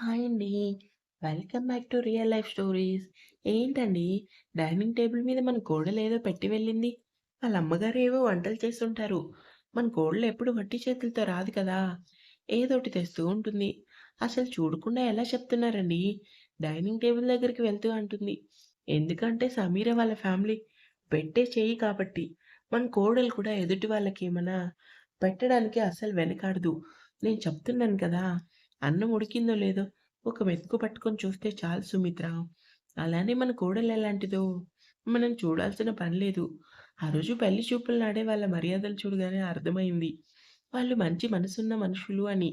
Hi అండి. Welcome back to real life stories. ఏంటండి dining table మీద మన కోడలేదో పెట్టి వెళ్ళింది. వాళ్ళ అమ్మగారు ఏవో వంటలు చేస్తుంటారు. మన కోడలు ఎప్పుడు వట్టి చేతులతో రాదు కదా! ఏదోటి తెస్తూ ఉంటుంది. అసలు చూడకుండా ఎలా చెప్తున్నారండి? డైనింగ్ టేబుల్ దగ్గరికి వెళ్తూ అంటుంది. ఎందుకంటే సమీర వాళ్ళ ఫ్యామిలీ పెట్టే చేయి కాబట్టి. మన కోడలు కూడా ఎదుటి వాళ్ళకి వాళ్ళకేమన్నా పెట్టడానికి అసలు వెనకాడదు. నేను చెప్తున్నాను కదా! అన్నం ఉడికిందో లేదో ఒక మెతుకు పట్టుకొని చూస్తే చాలు సుమిత్ర. అలానే మన కోడలెలాంటిదో మనం చూడాల్సిన పని లేదు. ఆ రోజు పెళ్ళి చూపులు నాడే వాళ్ళ మర్యాదలు చూడగానే అర్థమైంది. వాళ్ళు మంచి మనసున్న మనుషులు అని.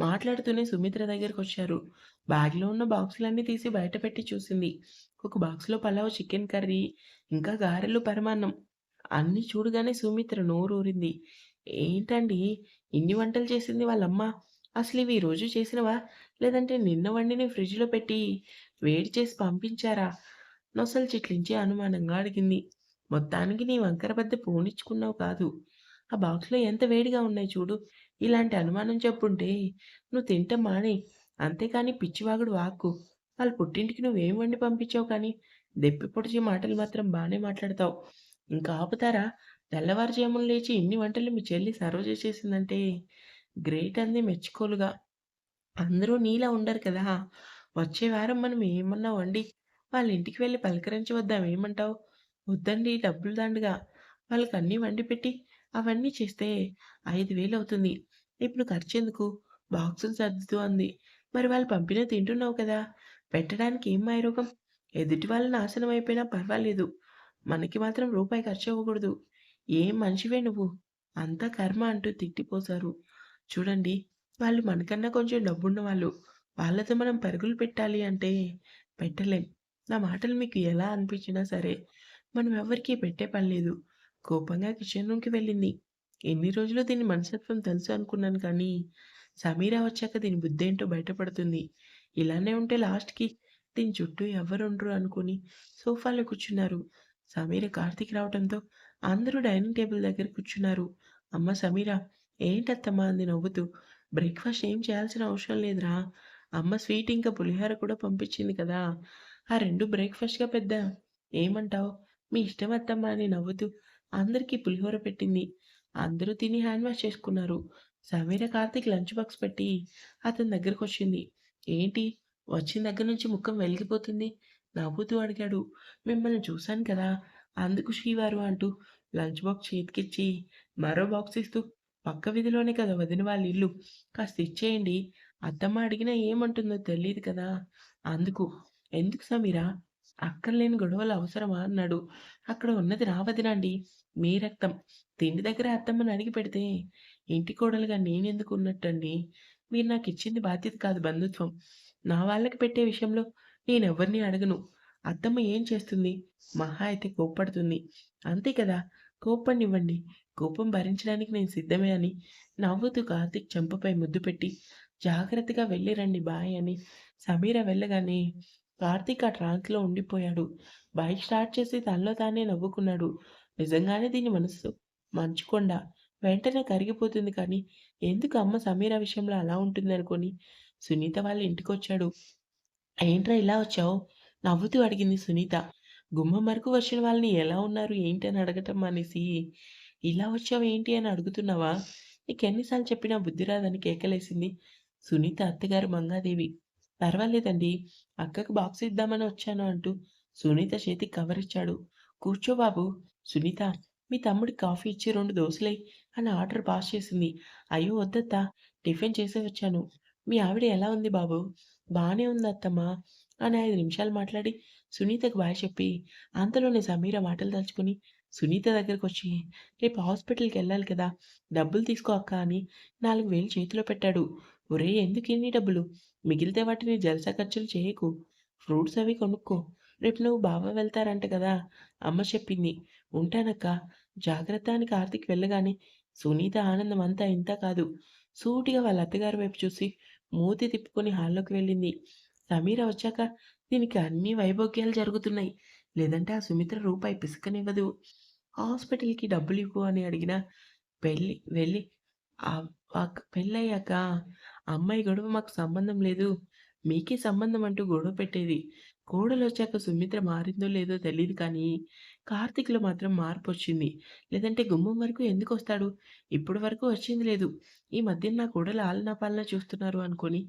మాట్లాడుతూనే సుమిత్ర దగ్గరకొచ్చారు. బ్యాగ్‌లో ఉన్న బాక్సులన్నీ తీసి బయట పెట్టి చూసింది. ఒక బాక్స్‌లో పలావ్, చికెన్ కర్రీ, ఇంకా గారెలు, పరమాన్నం. అన్నీ చూడగానే సుమిత్ర నోరూరింది. ఏంటండి ఇన్ని వంటలు చేసింది వాళ్ళమ్మ? అసలు ఇవి ఈరోజు చేసినవా? లేదంటే నిన్న వండిని ఫ్రిడ్జ్‌లో పెట్టి వేడి చేసి పంపించారా? నొసలు చిట్లించి అనుమానంగా అడిగింది. మొత్తానికి నీ వంకర బద్దె పోనిచ్చుకున్నావు కాదు. ఆ బాక్స్‌లో ఎంత వేడిగా ఉన్నాయి చూడు. ఇలాంటి అనుమానం చెప్పుంటే నువ్వు తింట మానే అంతేకాని పిచ్చివాగుడు వాక్కు. వాళ్ళ పుట్టింటికి నువ్వేం వండి పంపించావు కానీ, దెప్పి పొడిచే మాటలు మాత్రం బాగానే మాట్లాడతావు. ఇంకా ఆపుతారా? తెల్లవారుజామున లేచి ఇన్ని వంటలు మీ చెల్లి సర్వ్ చేసేసిందంటే గ్రేట్ అంది మెచ్చుకోలుగా. అందరూ నీలా ఉండరు కదా! వచ్చే వారం మనం ఏమన్నా వండి వాళ్ళ ఇంటికి వెళ్ళి పలకరించి వద్దాం ఏమంటావు? వద్దండి డబ్బులు దండగా వాళ్ళకి అన్నీ వండి పెట్టి అవన్నీ చేస్తే ఐదు వేలు అవుతుంది. ఇప్పుడు ఖర్చెందుకు? బాక్సులు సర్దుతూ అంది. మరి వాళ్ళు పంపినవి తింటున్నావు కదా! పెట్టడానికి ఏం మాయరోగం? ఎదుటి వాళ్ళు నాశనం అయిపోయినా పర్వాలేదు. మనకి మాత్రం రూపాయి ఖర్చు అవ్వకూడదు ఏం మనిషివే నువ్వు? అంతా కర్మ అంటూ తిట్టిపోశారు. చూడండి వాళ్ళు మనకన్నా కొంచెం డబ్బున్న వాళ్ళు వాళ్ళతో మనం పరుగులు పెట్టాలి అంటే పెట్టలేం. నా మాటలు మీకు ఎలా అనిపించినా సరే, మనం ఎవ్వరికీ పెట్టే పని లేదు. కోపంగా కిచెన్ రూమ్‌కి వెళ్ళింది. ఎన్ని రోజులు దీని మనసత్వం తెలుసు అనుకున్నాను కానీ, సమీర వచ్చాక దీని బుద్ధేంటో బయటపడుతుంది. ఇలానే ఉంటే లాస్ట్‌కి దీని చుట్టూ ఎవరుండరు అనుకుని సోఫాలో కూర్చున్నారు. సమీర, కార్తీక్ రావడంతో అందరూ డైనింగ్ టేబుల్ దగ్గర కూర్చున్నారు. అమ్మ సమీర, ఏంటత్తమ్మా అంది నవ్వుతూ. బ్రేక్‌ఫాస్ట్ ఏం చేయాల్సిన అవసరం లేదురా. అమ్మ స్వీట్ ఇంకా పులిహోర కూడా పంపించింది కదా! ఆ రెండు బ్రేక్‌ఫాస్ట్‌గా పెద్ద ఏమంటావు? మీ ఇష్టం అత్తమ్మా అని నవ్వుతూ అందరికీ పులిహోర పెట్టింది. అందరూ తిని హ్యాండ్ వాష్ చేసుకున్నారు. సమీర, కార్తీక్ లంచ్ బాక్స్ పెట్టి అతని దగ్గరకు వచ్చింది ఏంటి? వచ్చిన దగ్గర నుంచి ముఖం వెలిగిపోతుంది. నవ్వుతూ అడిగాడు. మిమ్మల్ని చూశాను కదా! అందుకు శ్రీవారు అంటూ లంచ్ బాక్స్ చేతికిచ్చి మరో బాక్స్ ఇస్తూ పక్క విధిలోనే కదా వదిన వాళ్ళ ఇల్లు. కాస్త ఇచ్చేయండి. అత్తమ్మ అడిగినా ఏమంటుందో తెలీదు కదా! అందుకు. ఎందుకు సమీరా? అక్కర్లేని గొడవలు అవసరమా? అన్నాడు. అక్కడ ఉన్నది రావదినండి మీ రక్తం. తిండి దగ్గర అత్తమ్మని అడిగి పెడితే ఇంటి కోడలుగా నేనెందుకు ఉన్నట్టండి? మీరు నాకు ఇచ్చింది బాధ్యత కాదు బంధుత్వం. నా వాళ్ళకి పెట్టే విషయంలో నేనెవరిని అడగను. అత్తమ్మ ఏం చేస్తుంది? మహా అయితే కోప్పడుతుంది. అంతే కదా! కోప్పడనివ్వండి. కోపం భరించడానికి నేను సిద్ధమే అని నవ్వుతూ కార్తీక్ చెంపపై ముద్దు పెట్టి జాగ్రత్తగా వెళ్ళి రండి బాయ్ అని సమీర వెళ్ళగానే కార్తీక్ ఆ ట్రాన్స్‌లో ఉండిపోయాడు. బైక్ స్టార్ట్ చేసి తనలో తానే నవ్వుకున్నాడు. నిజంగానే దీని మనసు మంచుకొండ వెంటనే కరిగిపోతుంది కానీ ఎందుకు అమ్మ సమీర విషయంలో అలా ఉంటుంది అనుకొని సునీత వాళ్ళ ఇంటికి వచ్చాడు ఏంట్రా ఇలా వచ్చావు? నవ్వుతూ అడిగింది సునీత. గుమ్మం వరకు వచ్చిన వాళ్ళని ఎలా ఉన్నారు ఏంటి అని అడగటం మానేసి, ఇలా వచ్చావు ఏంటి అని అడుగుతున్నావా? నీకు ఎన్నిసార్లు చెప్పినా బుద్ధి రాదని కేకలేసింది సునీత అత్తగారు మంగాదేవి. పర్వాలేదండి. అక్కకు బాక్స్ ఇద్దామని వచ్చాను అంటూ సునీత చేతి కవర్ ఇచ్చాడు. కూర్చో బాబు. సునీత మీ తమ్ముడికి కాఫీ ఇచ్చి రెండు దోశలే అని ఆర్డర్ పాస్ చేసింది. అయ్యో వద్దత్తా టిఫిన్ చేసే వచ్చాను. మీ ఆవిడ ఎలా ఉంది బాబు? బాగానే ఉంది అత్తమ్మా అని ఐదు నిమిషాలు మాట్లాడి సునీతకు బాయ్ చెప్పి, అంతలోనే సమీర మాటలు తలుచుకుని సునీత దగ్గరకొచ్చి, రేపు హాస్పిటల్కి వెళ్ళాలి కదా! డబ్బులు తీసుకో అక్క అని 4000 చేతిలో పెట్టాడు. ఒరేయ్! ఎందుకిన్ని డబ్బులు? మిగిలితే వాటిని జలసా ఖర్చులు చేయకు. ఫ్రూట్స్ అవి కొనుక్కో. రేపు నువ్వు బావ వెళ్తారంట కదా! అమ్మ చెప్పింది. ఉంటానక్క జాగ్రత్త అని కార్తీక్ వెళ్ళగానే సునీత ఆనందం అంతా ఇంత కాదు. సూటిగా వాళ్ళ అత్తగారి వైపు చూసి మూతి తిప్పుకొని హాల్లోకి వెళ్ళింది. సమీర వచ్చాక దీనికి అన్ని వైభోగ్యాలు జరుగుతున్నాయి. లేదంటే ఆ సుమిత్ర రూపాయి పిసుకనివ్వదు హాస్పిటల్‌కి డబ్బులు ఇవ్వు అని అడిగినా పెళ్ళి వెళ్ళి ఆహ్, అక్ అమ్మాయి గొడవ మాకు సంబంధం లేదు. మీకే సంబంధం అంటూ గొడవ పెట్టేది. కోడలొచ్చాక సుమిత్ర మారిందో లేదో తెలియదు కానీ, కార్తీక్‌లో మాత్రం మార్పు వచ్చింది లేదంటే గుమ్మం వరకు ఎందుకు వస్తాడు ఇప్పటి వరకు వచ్చింది లేదు. ఈ మధ్యన నా కోడలు ఆలనా పాలన చూస్తున్నారు అనుకొని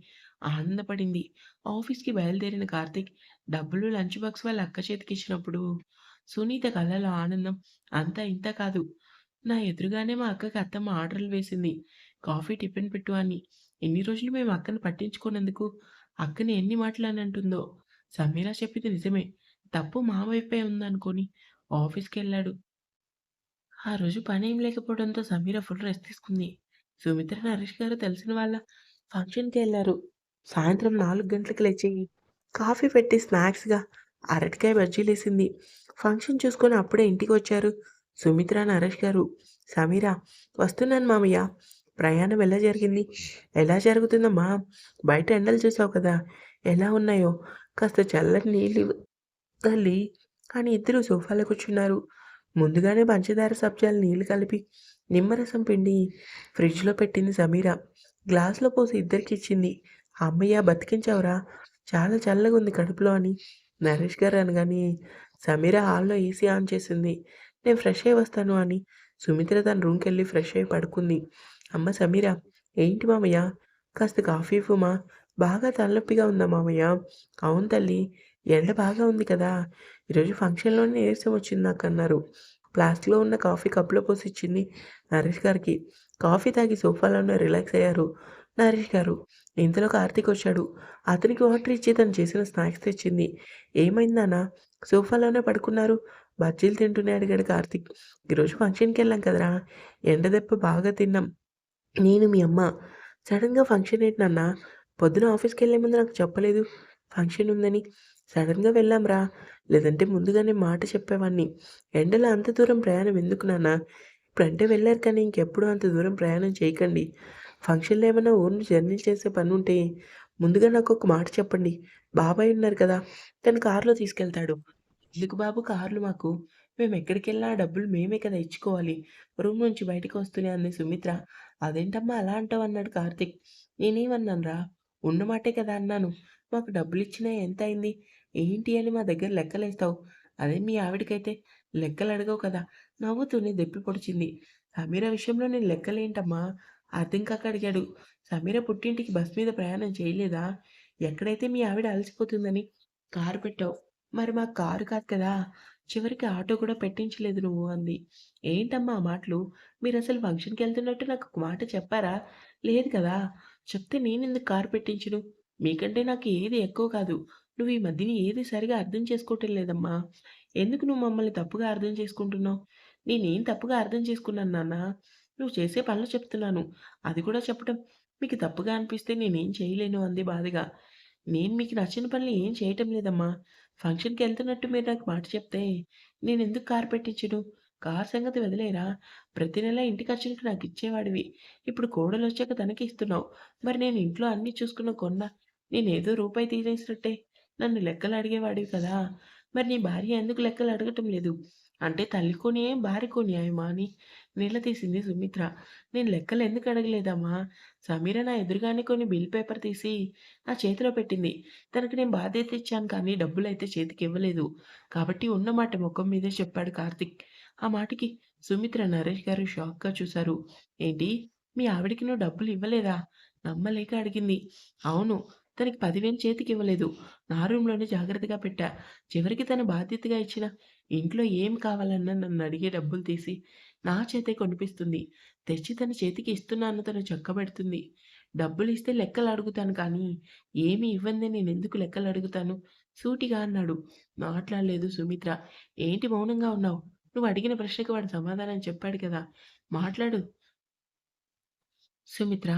ఆనందపడింది. ఆఫీస్‌కి బయలుదేరిన కార్తీక్ డబ్బులు లంచ్ బాక్స్ వాళ్ళ అక్క చేతికి ఇచ్చినప్పుడు సునీత కళ్ళలో ఆనందం అంతా ఇంత కాదు. నా ఎదురుగానే మా అక్కకి అత్తమ్మ ఆర్డర్‌లు వేసింది. కాఫీ, టిఫిన్ పెట్టు అని. ఎన్ని రోజులు మేము అక్కని పట్టించుకున్నందుకు అక్కని ఎన్ని మాటలనంటుందో. సమీరా చెప్పింది నిజమే. తప్పు మా వైపే ఆఫీస్కి వెళ్ళాడు ఆ రోజు పనేం లేకపోవడంతో సమీర ఫుల్ రెస్ట్ తీసుకుంది. సుమిత్ర, నరేష్ గారు తెలిసిన వాళ్ళ ఫంక్షన్కి వెళ్ళారు సాయంత్రం నాలుగు గంటలకు లేచి కాఫీ పెట్టి స్నాక్స్‌గా అరటికాయ బజ్జీలేసింది. ఫంక్షన్ చూసుకొని అప్పుడే ఇంటికి వచ్చారు సుమిత్ర, నరేష్ గారు. సమీర వస్తున్నాను మామయ్య. ప్రయాణం ఎలా జరిగింది? ఎలా జరుగుతుందమ్మా? బయట ఎండలు చూసావు కదా! ఎలా ఉన్నాయో? కాస్త చల్లటి నీళ్ళు తల్లి అని ఇద్దరు సోఫాలో కూర్చున్నారు. ముందుగానే పంచదార సబ్జాలు నీళ్ళు కలిపి నిమ్మరసం పిండి ఫ్రిడ్జ్‌లో పెట్టింది సమీర. గ్లాస్‌లో పోసి ఇద్దరికి ఇచ్చింది ఇద్దరికిచ్చింది. బతికించావురా! చాలా చల్లగా ఉంది కడుపులో అని నరేష్ గారు అనగానే సమీర హాల్‌లో ఏసీ ఆన్ చేసింది. నేను ఫ్రెష్ అయ్యి వస్తాను అని సుమిత్ర తన రూమ్కి వెళ్ళి ఫ్రెష్ అయ్యి పడుకుంది. అమ్మ సమీర ఏంటి మామయ్య? కాస్త కాఫీ ఇవ్వుమా? బాగా తలనొప్పిగా ఉందా మామయ్య? అవును తల్లి. ఎండ బాగా ఉంది కదా! ఈరోజు ఫంక్షన్‌లోనే నీరసం వచ్చింది నాకన్నారు. ఫ్లాస్క్‌లో ఉన్న కాఫీ కప్‌లో పోసి ఇచ్చింది నరేష్ గారికి. కాఫీ తాగి సోఫాలోనే రిలాక్స్ అయ్యారు నరేష్ గారు. ఇంతలో కార్తీక్ వచ్చాడు. అతనికి వాటర్ ఇచ్చి తను చేసిన స్నాక్స్ తెచ్చింది. ఏమైందన్నా సోఫాలోనే పడుకున్నారు. బజ్జీలు తింటూనే అడిగాడు కార్తీక్. ఈరోజు ఫంక్షన్కి వెళ్ళాం కదరా! ఎండ దెబ్బ బాగా తిన్నాం. నేను, మీ అమ్మ. సడన్గా ఫంక్షన్ ఏంటి నాన్న? పొద్దున ఆఫీస్‌కెళ్ళే ముందు నాకు చెప్పలేదు ఫంక్షన్ ఉందని. సడన్గా వెళ్ళాంరా. లేదంటే ముందుగానే మాట చెప్పేవాడిని. ఎండలో అంత దూరం ప్రయాణం ఎందుకు నాన్న? ఇప్పుడంటే వెళ్ళారు కానీ ఇంకెప్పుడు అంత దూరం ప్రయాణం చేయకండి. ఫంక్షన్‌లో ఏమైనా ఊరిని జర్నీ చేసే పని ఉంటే ముందుగా నాకు ఒక మాట చెప్పండి. బాబాయ్ ఉన్నారు కదా! తను కారులో తీసుకెళ్తాడు. ఎందుకు బాబు కార్లు మాకు? మేము ఎక్కడికి ఆ డబ్బులు మేమే కదా ఇచ్చుకోవాలి. రూమ్ నుంచి బయటకు వస్తూనే అంది సుమిత్ర. అదేంటమ్మా అలా అంటావు? అన్నాడు కార్తిక్ నేనేమన్నానురా? ఉన్న మాటే కదా అన్నాను. మాకు డబ్బులు ఇచ్చిన ఎంత అయింది ఏంటి అని మా దగ్గర లెక్కలేస్తావు. అదే మీ ఆవిడకైతే లెక్కలు అడగవు కదా! నవ్వుతూనే దెప్పి పొడిచింది. సమీర విషయంలో నేను లెక్కలేంటమ్మా? అర్థం కాక అడిగాడు. సమీర పుట్టింటికి బస్ మీద ప్రయాణం చేయలేదా? ఎక్కడైతే మీ ఆవిడ అలసిపోతుందని కారు పెట్టావు. మరి మాకు కారు కాదు కదా! చివరికి ఆటో కూడా పెట్టించలేదు నువ్వు అంది. ఏంటమ్మా ఆ మాటలు? మీరసలు ఫంక్షన్‌కెళ్తున్నట్టు నాకొక మాట చెప్పారా? లేదు కదా! చెప్తే నేను ఎందుకు కారు పెట్టించును మీకంటే నాకు ఏది ఎక్కువ కాదు. నువ్వు ఈ మధ్యన ఏది సరిగా అర్థం చేసుకోవటం లేదమ్మా. ఎందుకు నువ్వు మమ్మల్ని తప్పుగా అర్థం చేసుకుంటున్నావు? నేనేం తప్పుగా అర్థం చేసుకున్నాను నాన్న? నువ్వు చేసే పనులు చెప్తున్నాను. అది కూడా చెప్పటం మీకు తప్పుగా అనిపిస్తే నేనేం చేయలేను అంది బాధగా. నేను మీకు నచ్చిన పనులు ఏం చేయటం లేదమ్మా. ఫంక్షన్కి వెళ్తున్నట్టు మీరు నాకు మాట చెప్తే నేను ఎందుకు కారు పెట్టించను? కార్ సంగతి వదిలేరా? ప్రతి నెలా ఇంటి ఖర్చులకు నాకు ఇచ్చేవాడివి ఇప్పుడు కోడలు వచ్చాక తనకి ఇస్తున్నావు. మరి నేను ఇంట్లో అన్నీ చూసుకున్న కొన్నా నేనేదో రూపాయి తీసేసినట్టే నన్ను లెక్కలు అడిగేవాడివి కదా! మరి నీ భార్య ఎందుకు లెక్కలు అడగటం లేదు? అంటే తల్లికో భార్య కొని న్యాయమా అని నిలదీసింది సుమిత్ర. నేను లెక్కలు ఎందుకు అడగలేదమ్మా? సమీర నా ఎదురుగానే కొన్ని బిల్ పేపర్ తీసి నా చేతిలో పెట్టింది. తనకి నేను బాధ్యత ఇచ్చాను కానీ డబ్బులైతే చేతికివ్వలేదు. కాబట్టి ఉన్న మాట మీదే చెప్పాడు కార్తిక్ ఆ మాటకి సుమిత్ర, నరేష్ గారు షాక్‌గా చూశారు. ఏంటి? మీ ఆవిడకి నువ్వు డబ్బులు ఇవ్వలేదా? నమ్మలేక అడిగింది. అవును. తనకి పదివేలు చేతికి ఇవ్వలేదు నా రూమ్‌లోనే జాగ్రత్తగా పెట్టా. చివరికి తను బాధ్యతగా ఇచ్చిన ఇంట్లో ఏం కావాలన్నా నన్ను అడిగే డబ్బులు తీసి నా చేతే కొనిపిస్తుంది. తెచ్చి తన చేతికి ఇస్తున్నాను తను చక్కబెడుతుంది. డబ్బులు ఇస్తే లెక్కలు అడుగుతాను కానీ, ఏమి ఎందుకు లెక్కలు అడుగుతాను సూటిగా అన్నాడు. మాట్లాడలేదు సుమిత్ర. ఏంటి మౌనంగా ఉన్నావు? నువ్వు అడిగిన ప్రశ్నకి వాడు సమాధానం చెప్పాడు కదా! మాట్లాడు. సుమిత్ర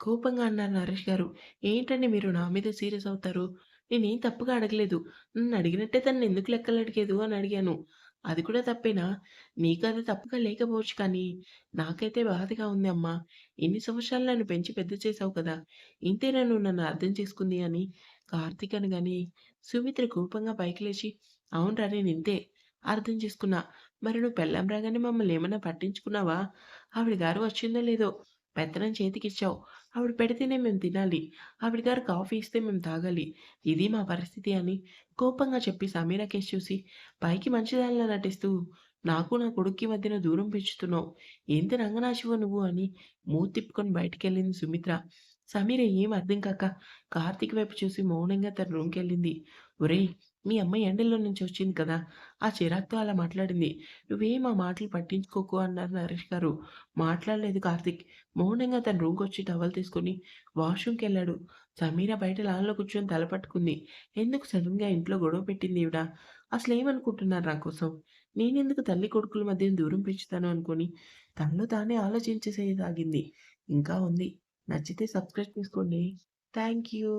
కోపంగా అన్నారు నరేష్ గారు. ఏంటండి మీరు నా మీద సీరియస్ అవుతారు? నేనేం తప్పుగా అడగలేదు. నువ్వు అడిగినట్టే తన్ను ఎందుకు లెక్కలు అడిగేదు అని అడిగాను. అది కూడా తప్పేనా? నీకది తప్పుగా లేకపోవచ్చు కానీ, నాకైతే బాధగా ఉంది అమ్మా. ఎన్ని సంవత్సరాలు నన్ను పెంచి పెద్ద చేసావు కదా! ఇంతే నన్ను నన్ను అర్థం చేసుకుంది అని కార్తీక్ కానీ సుమిత్ర కోపంగా పైకి లేచి, అవునురా ఇంతే అర్థం చేసుకున్నా. మరి నువ్వు పెళ్ళాం రాగానే మమ్మల్ని ఏమైనా పట్టించుకున్నావా? ఆవిడ గారు వచ్చిందో లేదో పెత్తనం చేతికిచ్చావు. ఆవిడ పెడితేనే మేము తినాలి. ఆవిడ గారు కాఫీ ఇస్తే మేము తాగాలి. ఇది మా పరిస్థితి అని కోపంగా చెప్పి సమీరా కేసి చూసి పైకి మంచిదానిలా నటిస్తూ నాకు నా కొడుక్కి మధ్యన దూరం పెంచుతున్నావు. ఎంత రంగనాశివ నువ్వు అని మూతి తిప్పుకొని బయటికెళ్ళింది సుమిత్ర. సమీర ఏం అర్థం కాక కార్తీక్ వైపు చూసి మౌనంగా తన రూమ్కి వెళ్ళింది ఒరేయ్! మీ అమ్మాయి ఎండల్లో నుంచి వచ్చింది కదా! ఆ చిరాక్తో అలా మాట్లాడింది. నువ్వేం ఆ మాటలు పట్టించుకోకు అన్నారు నరేష్ గారు. మాట్లాడలేదు కార్తిక్ మౌనంగా తన రూమ్‌కొచ్చి టవల్ తీసుకొని వాష్‌రూమ్‌కెళ్ళాడు. సమీర బయట లాన్‌లో కూర్చొని తల పట్టుకుంది. ఎందుకు సడన్గా ఇంట్లో గొడవ పెట్టింది ఈవిడ? అసలేమనుకుంటున్నారు నా కోసం? నేనెందుకు తల్లి కొడుకుల మధ్య దూరం పెంచుతాను అనుకుని తనలో తానే ఆలోచించేసేయసాగింది. ఇంకా ఉంది. నచ్చితే సబ్స్క్రైబ్ చేసుకోండి. Thank you.